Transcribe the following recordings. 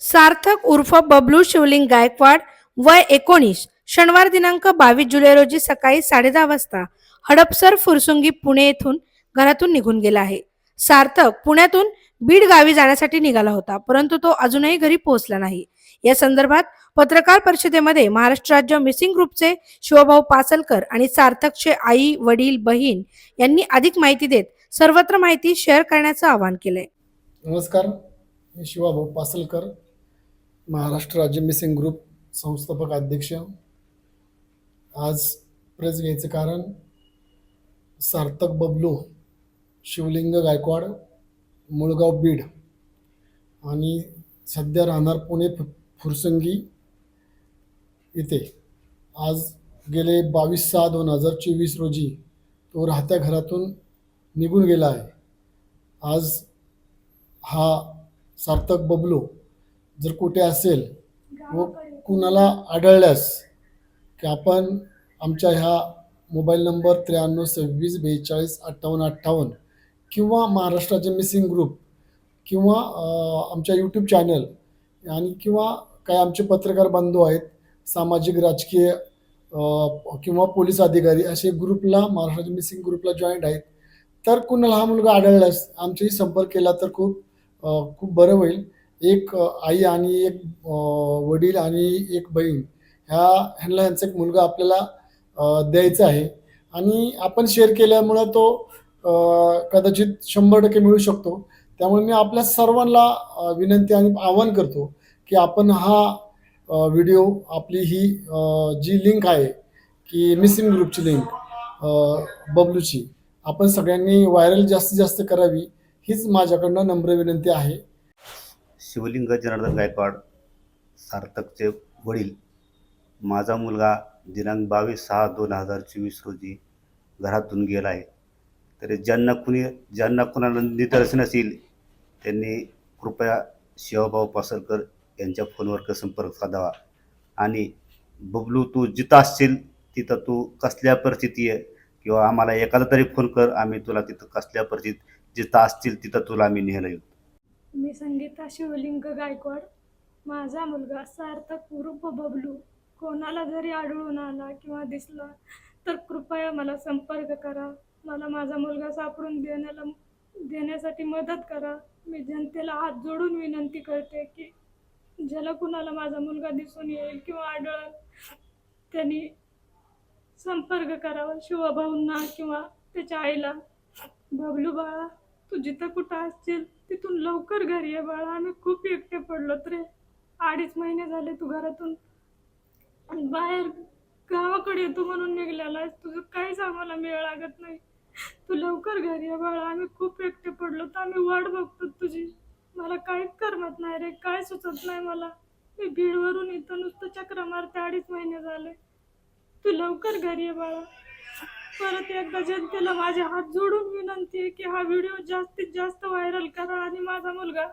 सार्थक उर्फ बबलू शिवलिंग गायकवाड वय एकोणीस शनिवार दिनांक बावीस जुलै रोजी सकाळी साडेदहा वाजता हडपसर फुरसुंगी पुणे येथून घरातून निघून गेला आहे. सार्थक पुण्यातून बीड गावी जाण्यासाठी निघाला होता परंतु तो अजूनही घरी पोहोचला नाही. या संदर्भात पत्रकार परिषदेमध्ये महाराष्ट्र राज्य मिसिंग ग्रुपचे शिवभाऊ पासलकर आणि सार्थकचे आई वडील बहीण यांनी अधिक माहिती देत सर्वत्र माहिती शेअर करण्याचं आवाहन केलंय. नमस्कार मी शिवाभाऊ पासलकर महाराष्ट्र राज्य मिसिंग ग्रुप संस्थापक अध्यक्ष. आज प्रेस घ्यायचं कारण सार्थक बबलू शिवलिंग गायकवाड मुळगाव बीड आणि सध्या राहणार पुणे फु फुरसंगी इथे. आज गेले बावीस सहा दोन हजार चोवीस रोजी तो राहत्या घरातून निघून गेला आहे. आज हा सार्थक बबलू जर कुठे असेल व कुणाला आढळल्यास की आपण आमच्या ह्या मोबाईल नंबर त्र्याण्णव सव्वीस बेचाळीस अठ्ठावन्न अठ्ठावन्न किंवा महाराष्ट्राचे मिसिंग ग्रुप किंवा आमच्या यूट्यूब चॅनल आणि किंवा काही आमचे पत्रकार बंधू आहेत सामाजिक राजकीय किंवा पोलीस अधिकारी असे ग्रुपला महाराष्ट्राच्या मिसिंग ग्रुपला जॉईंट आहेत. तर कुणाला हा मुलगा आढळल्यास आमच्याशी संपर्क केला तर खूप खूप बरं होईल. एक आई आणि एक वडील आणि एक बहीण ह्या ह्यांना यांचा एक मुलगा आपल्याला द्यायचा आहे. आणि आपण शेअर केल्यामुळं तो कदाचित शंभर टक्के मिळू शकतो. त्यामुळे मी आपल्या सर्वांना विनंती आणि आवाहन करतो की आपण हा व्हिडिओ आपली ही जी लिंक आहे की मिसिंग ग्रुपची लिंक बबलूची आपण सगळ्यांनी व्हायरल जास्तीत जास्त करावी हीच माझ्याकडनं नम्र विनंती आहे. शिवलिंग जनार्दन गायकवाड सार्थकचे वडील. माझा मुलगा दिनांक बावीस सहा दोन हजार चोवीस रोजी घरातून गेला आहे. तरी ज्यांना कुणी ज्यांना कुणाला निदर्शन असेल त्यांनी कृपया शिवभाऊ पासलकर यांच्या फोनवर संपर्क साधावा. आणि बबलू तू जिथं असशील तिथं तू कसल्या परिस्थिती आहे? किंवा आम्हाला एखादा तरी फोन कर आम्ही तुला तिथं कसल्या परिस्थितीत जिथं असतील तिथं तुला आम्ही न्यायला येऊ. मी संगीता शिवलिंग गायकवाड. माझा मुलगा सार्थक उरूप बबलू. कोणाला जरी आढळून आला किंवा दिसला तर कृपया मला संपर्क करा. मला माझा मुलगा सापडून देण्याला देण्यासाठी मदत करा. मी जनतेला हात जोडून विनंती करते की ज्याला कुणाला माझा मुलगा दिसून येईल किंवा आढळल त्यांनी संपर्क करावा. शिवभाऊंना किंवा त्याच्या आईला. बबलू बाळा तू जिथं कुठं असशील तिथून लवकर घरी ये बाळा. आम्ही खूप एकटे पडलो रे. अडीच महिने झाले तू घरातून. आणि बाहेर गावाकडे येतो म्हणून निघलेला आहेस. तुझं काहीच आम्हाला मेळ लागत नाही. तू लवकर घरी ये बाळा. आम्ही खूप एकटे पडलो तर आम्ही वाट बघतो तुझी. मला काहीच करमत नाही रे. काय सुचत नाही मला. मी बीडवरून इथं नुसतं चक्र मारते. अडीच महिने झाले. तू लवकर घरी ये बाळा. परत एकदा जनतेला माझे हात जोडून विनंती आहे की हा व्हिडिओ जास्तीत जास्त व्हायरल करा आणि माझा मुलगा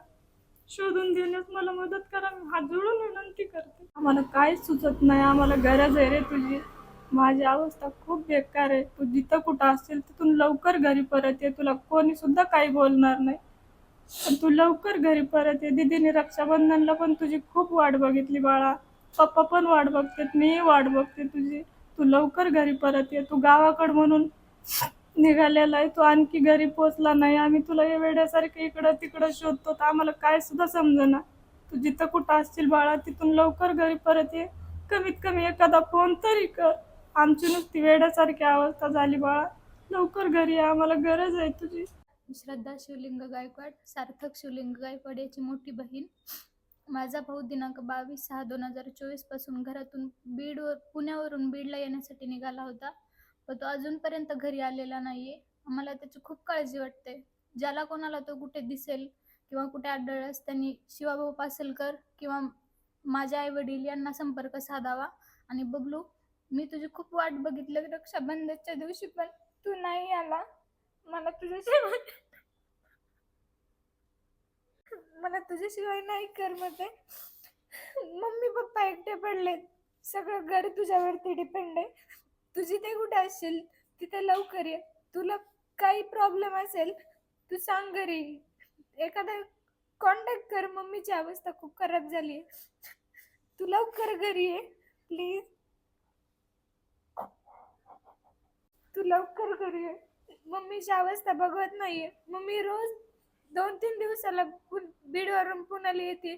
शोधून देण्यास मला मदत करा. मी हात जोडून विनंती करते. आम्हाला काहीच सुचत नाही. आम्हाला गरज आहे रे तुझी. माझी अवस्था खूप बेकार आहे. तू जिथं कुठं असशील तिथून लवकर घरी परत ये. तुला कोणी सुद्धा काही बोलणार नाही. पण तू लवकर घरी परत ये. दीदीने रक्षाबंधनला पण तुझी खूप वाट बघितली बाळा. पप्पा पण वाट बघतात. मी वाट बघते तुझी. तू लवकर घरी परत ये. तू गावाकड म्हणून निघालेला आहे. तू आणखी घरी पोचला नाही. आम्ही तुला या वेड्यासारखं इकडं तिकडं शोधतो. तर आम्हाला काय सुद्धा समजेना. तू जिथं कुठं असतील बाळा तिथून लवकर घरी परत ये. कमीत कमी एखादा फोन तरी कर. आमची नुसती वेड्यासारखी अवस्था झाली बाळा. लवकर घरी ये. आम्हाला गरज आहे तुझी. श्रद्धा शिवलिंग गायकवाड सार्थक शिवलिंग गायकवाड याची मोठी बहीण. माझा भाऊ दिनांक बावीस सहा दोन हजार चोवीसपासून घरातून बीडवर पुण्यावरून बीडला येण्यासाठी निघाला होता. पण तो अजूनपर्यंत घरी आलेला नाहीये. आम्हाला त्याची खूप काळजी वाटते. ज्याला कोणाला तो कुठे दिसेल किंवा कुठे आढळल्यास त्यांनी शिवाभाऊ पासलकर किंवा माझे आई वडील यांना संपर्क साधावा. आणि बबलू मी तुझी खूप वाट बघितलं रक्षाबंधनच्या दिवशी पण तू नाही आला. मला तुझ्याशिवाय मला तुझ्याशिवाय नाही करमत आहे. मम्मी पप्पा एकटे पडलेत. सगळं घर तुझ्यावरती डिपेंड आहे. तुझी ते कुठे असशील तिथे लवकर ये. तुला काही प्रॉब्लेम असेल तू सांग घरी. एखादा कॉन्टॅक्ट कर मम्मीची अवस्था खूप खराब झाली तू लवकर घरी ये प्लीज तू लवकर घरी ये. मम्मीची अवस्था बघवत नाहीये. मम्मी रोज दोन तीन दिवसाला पु- बीडवरून पुण्याला येते.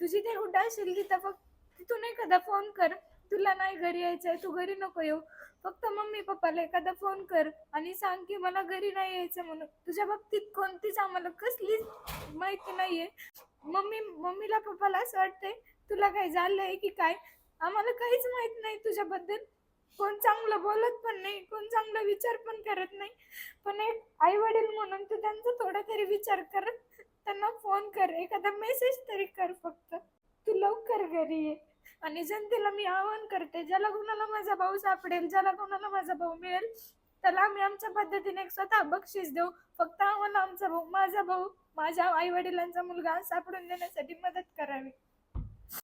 तुझी ते कुठं असेल तिथं फक्त तिथून एखादा फोन कर. तुला नाही घरी यायचंय तू घरी नको येऊ. फक्त मम्मी पप्पाला एखादा फोन कर आणि सांग की मला घरी नाही यायचं म्हणून. तुझ्या बाबतीत कोणतीच आम्हाला कसलीच माहिती नाहीये. मम्मी मम्मीला पप्पाला असं वाटतंय तुला काय झालंय की काय? आम्हाला काहीच माहीत नाही तुझ्याबद्दल. कोण चांगलं बोलत पण नाही कोण चांगला विचार पण करत नाही. पण एक आई वडील म्हणून तू त्यांचा थोडा तरी विचार कर त्यांना फोन कर एखादा मेसेज तरी कर फक्त. तू लवकर घरी ये. आणि जनतेला मी आवाहन करते ज्याला कोणाला माझा भाऊ सापडेल ज्याला कोणाला माझा भाऊ मिळेल त्याला आम्ही आमच्या पद्धतीने एक स्वतः बक्षीस देऊ. फक्त आम्हाला आमचा भाऊ माझा भाऊ माझ्या आई वडिलांचा मुलगा सापडून देण्यासाठी मदत करावी.